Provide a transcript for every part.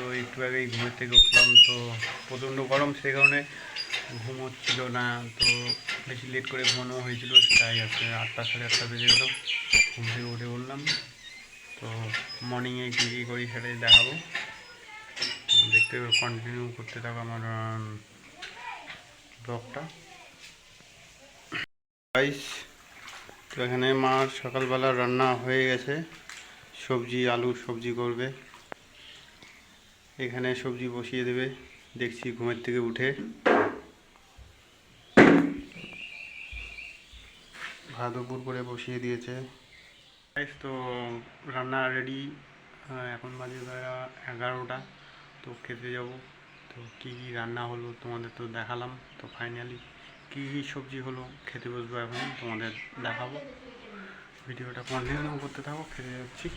তো একটু আগেই ঘুমের থেকে উঠলাম, তো প্রচণ্ড গরম, সেই কারণে ঘুম হচ্ছিল না, তো বেশি লেট করে ঘুমানো হয়েছিল, তাই আছে আটটা সাড়ে আটটা বেজে গেলো, ঘুম থেকে উঠে উঠলাম। তো মর্নিংয়ে কী কী করি সেটাই দেখাবো। দেখতে কন্টিনিউ করতে থাকো আমার ব্লগটা গাইস তো এখানে মার সকালবেলা রান্না হয়ে গেছে, সবজি, আলু সবজি করবে। এখানে সবজি বসিয়ে দেবে। দেখছি ঘুমের থেকে উঠে। ভাত উপর করে বসিয়ে দিয়েছে। তো রান্না রেডি এখন বাজে বেলা এগারোটা। তো খেতে যাব। তো কী কী রান্না হলো তোমাদের তো দেখালাম। তো ফাইনালি কী কী সবজি হলো খেতে বসবো এখন তোমাদের দেখাবো। ভিডিওটা কন্টিনিউ করতে থাকো, খেতে যাচ্ছি।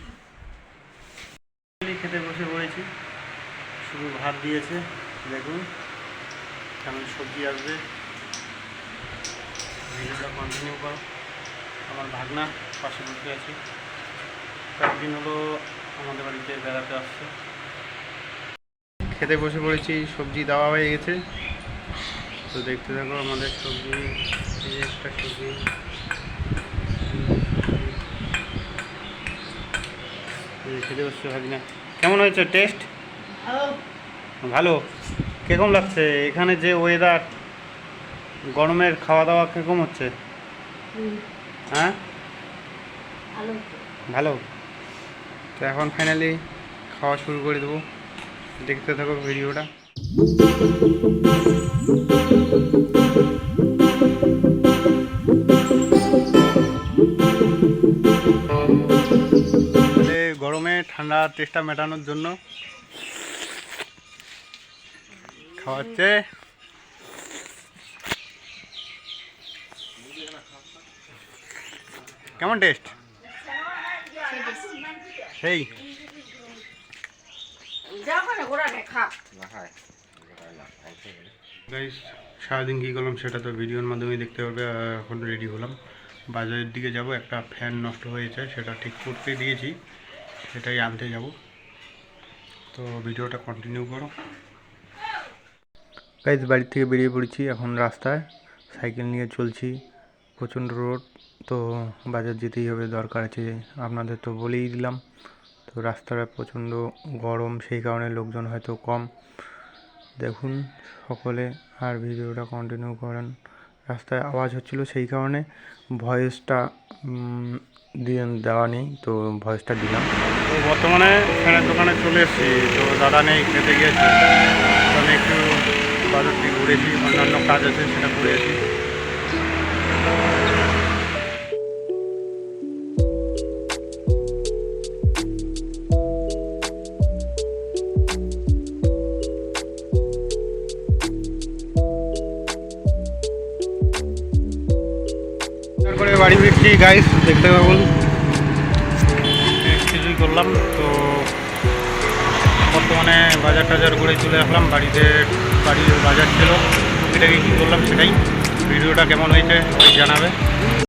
খেতে বসে পড়েছি। শুধু ভাত দিয়েছে, দেখুন। কেমন সবজি আসবে। ভিডিওটা কন্টিনিউ করো। আমার ভাগনা পাশে বসে আছে। কয়েকদিন হলো আমাদের বাড়িতে বেড়াতে আসছে। খেতে বসে পড়েছি, সবজি দেওয়া হয়ে গেছে। তো দেখতে থাকো আমাদের সবজি। এই একটা সবজি। খেতে বসছে ভাগনা। কেমন হয়েছে? টেস্ট ভালো। কীরকম লাগছে? এখানে যে ওয়েদার গরমের খাওয়া দাওয়া কীরকম হচ্ছে হ্যাঁ? ভালো। তো এখন ফাইনালি খাওয়া শুরু করে দেবো। দেখতে থাকো ভিডিওটা। গরমে ঠান্ডা টেস্টটা মেটানোর জন্য খাওয়াচ্ছে কেমন টেস্ট সেই। সারাদিন কী করলাম সেটা তো ভিডিওর মাধ্যমে দেখতে পারবে আর এখন রেডি হলাম। বাজারের দিকে যাব একটা ফ্যান নষ্ট হয়েছে সেটা ঠিক করতে দিয়েছি সেটাই আনতে যাব। তো ভিডিওটা কন্টিনিউ করো। গাইস বাড়ি থেকে বেরিয়ে পড়েছি এখন রাস্তায়। সাইকেল নিয়ে চলছি, প্রচণ্ড রোড তো বাজার যেতেই হবে, দরকার আছে, আপনাদের তো বলেই দিলাম। তো রাস্তাটা প্রচণ্ড গরম, সেই কারণে লোকজন হয়তো কম। দেখুন সকলে, আর ভিডিওটা কন্টিনিউ করেন। রাস্তায় আওয়াজ হচ্ছিল, সেই কারণে ভয়েসটা দিয়ে দেওয়া নেই, তো ভয়েসটা দিলাম। তো বর্তমানে ফ্যানের দোকানে চলে এসেছি, তো দাদা নেই, খেতে গিয়েছে। আমি একটু থেকে ঘুরেছি অন্যান্য কাজ আছে সেটা ঘুরেছি বাড়ি ফিরছি গাইস দেখতে পাবো কিছুই করলাম, তো বর্তমানে বাজার টাজার করে চলে আসলাম, বাড়িতে বাড়ির বাজার ছিল। এটাকে কী করলাম সেটাই। ভিডিওটা কেমন হয়েছে সবাই জানাবে।